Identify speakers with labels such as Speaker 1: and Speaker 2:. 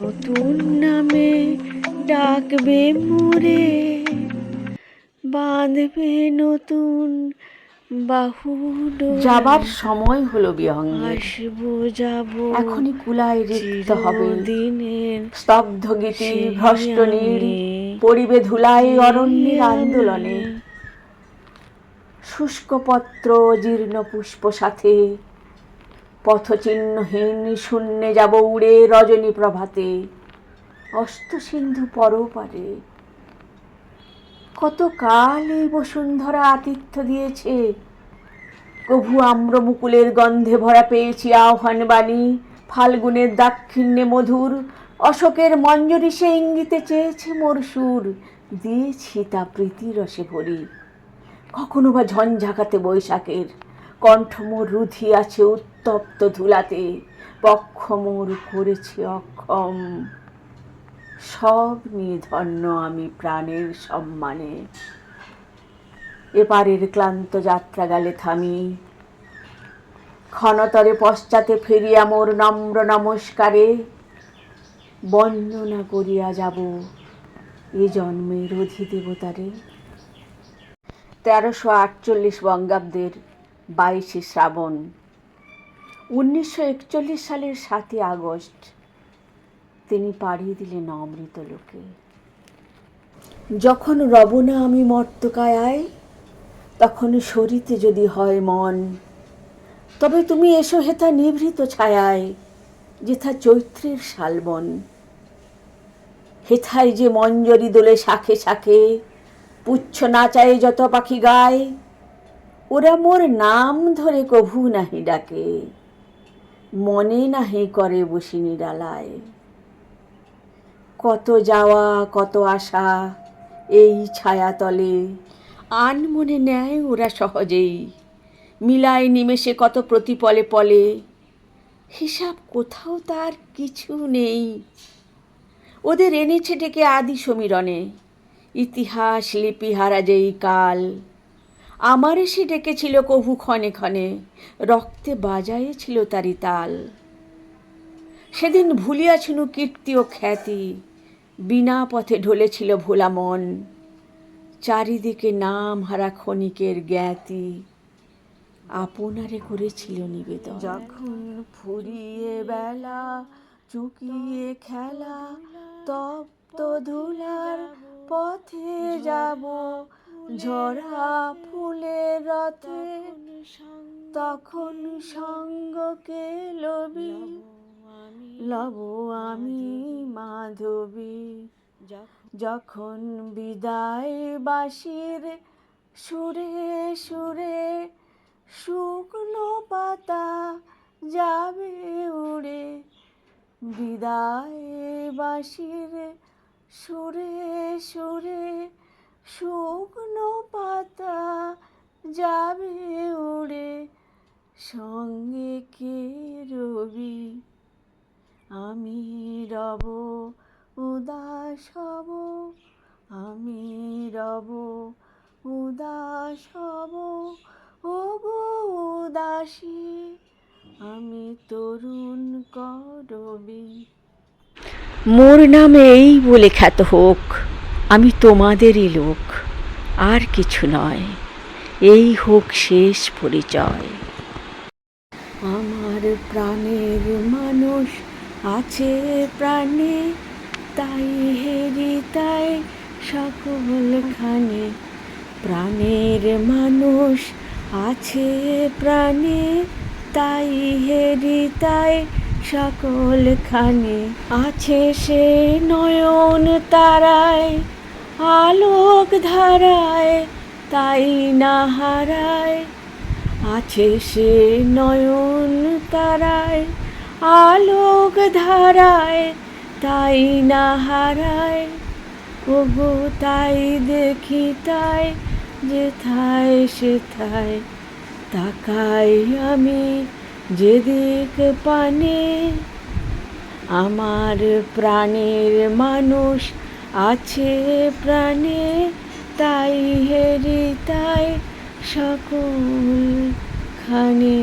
Speaker 1: নতুন নামে ডাকবে মোরে বাঁধবে নতুন বাহু
Speaker 2: যাবার সময় হলো বিহঙ্গে।
Speaker 1: আসব যাব
Speaker 2: এখনই কুলায় রিক্ত হবে।
Speaker 1: দিনের
Speaker 2: স্তব্ধ গীতি ভ্রষ্ট নীল পরিবে ধুলাই অরণ্যের আন্দোলনে। শুষ্ক পত্র জীর্ণ পুষ্প সাথে পথচিহ্নহীন শূন্যে যাব উড়ে রজনী প্রভাতে অস্ত সিন্ধু পরপারে। কত কাল এই বসুন্ধরা আতিথ্য দিয়েছে কভু আম্রমুকুলের গন্ধে ভরা পেয়েছি আহ্বান বাণী, ফাল্গুনের দাক্ষিণ্যে মধুর, অশোকের মঞ্জরি সে ইঙ্গিতে চেয়েছে মোর সুর, দিয়েছি তা প্রীতি রসে ভরি। কখনো বা ঝঞ্ঝাকাতে বৈশাখের কণ্ঠ মোর রুধি আছে উত্তপ্ত ধুলাতে পক্ষ মোর করেছে অক্ষম। সব নিয়ে ধন্য আমি প্রাণের সম্মানে। এপারের ক্লান্ত যাত্রা গেলে থামি। ক্ষণতরে পশ্চাতে ফিরিয়া মোর নম্র নমস্কারে, বন্দনা করিয়া যাব এ জন্মের অধিদেবতারে। তেরোশো আটচল্লিশ বঙ্গাব্দের বাইশে শ্রাবণ, উনিশশো একচল্লিশ সালের সাতই আগস্ট, তিনি পাড়িয়ে দিলেন অমৃত লোকে যখন রবনা আমি মর্তকায় তখন সরিতে যদি হয় মন, তবে তুমি এসো হেথা নিভৃত ছায়ায়, যেথা চৈত্রের শালবন। হেথায় যে মঞ্জরি দোলে শাখে শাখে, পুচ্ছ নাচায় যত পাখি গায় ওরা মোর নাম ধরে কভু নাহি ডাকে, মনে নাহি করে বসি নিরালায় কত যাওয়া, কত আশা এই ছায়াতলে আন মনে নেয় ওরা সহজেই। মিলায় নিমেষে কত প্রতিপলে পলে, হিসাব কোথাও তার কিছু নেই। ওদের এনেছে ডেকে আদি সমীরণে, ইতিহাস লিপিহারা যেই কাল। আমার সে ডেকেছিল কভু ক্ষণে ক্ষণে। রক্তে বাজায়ে ছিল তারি তাল। সেদিন ভুলিয়াছিনু কীর্তি ও খ্যাতি, বিনা পথে ঢলেছিল ভোলা মন। চারিদিকে নাম হারা ক্ষণিকের জ্ঞাতি, আপনারে করেছিল নিবেদন। যখন ফুরিয়ে বেলা, চুকিয়ে খেলা, তপ্ত ধুলার পথে যাব ঝরা ফুলের রথে তখন সঙ্গকে লবি লব আমি মাধবী। যখন বিদায় বাসির সুরে সুরে শুকনো পাতা যাবে উড়ে, বিদায় বাসির সুরে সুরে শুকনো পাতা যাবে উড়ে সঙ্গে কে রবি? আমি রব, উদাস হব, আমি রব, উদাস হব ও উদাসী, আমি তরুণ করবি। মোর নামে এই বলে খ্যাত হোক। আমি তোমাদেরই লোক, আর কিছু নয়। এই হোক শেষ পরিচয়। আমার প্রাণের মানুষ আছে প্রাণে, তাই হেরি তাই সকলখানে। প্রাণের মানুষ আছে প্রাণে, তাই হেরি তাই সকলখানে। আছে সে নয়ন তারায় আলোক ধারায় তাই না হারায়? আছে সে নয়ন তারায় আলোক ধারায় তাই না হারায়? ওগো তাই দেখি তাই, যেথায় সেথায় তাকাই আমি যেদিক পানে। আমার প্রাণের মানুষ আছে প্রাণে তাই হেরি তাই সকল খানে।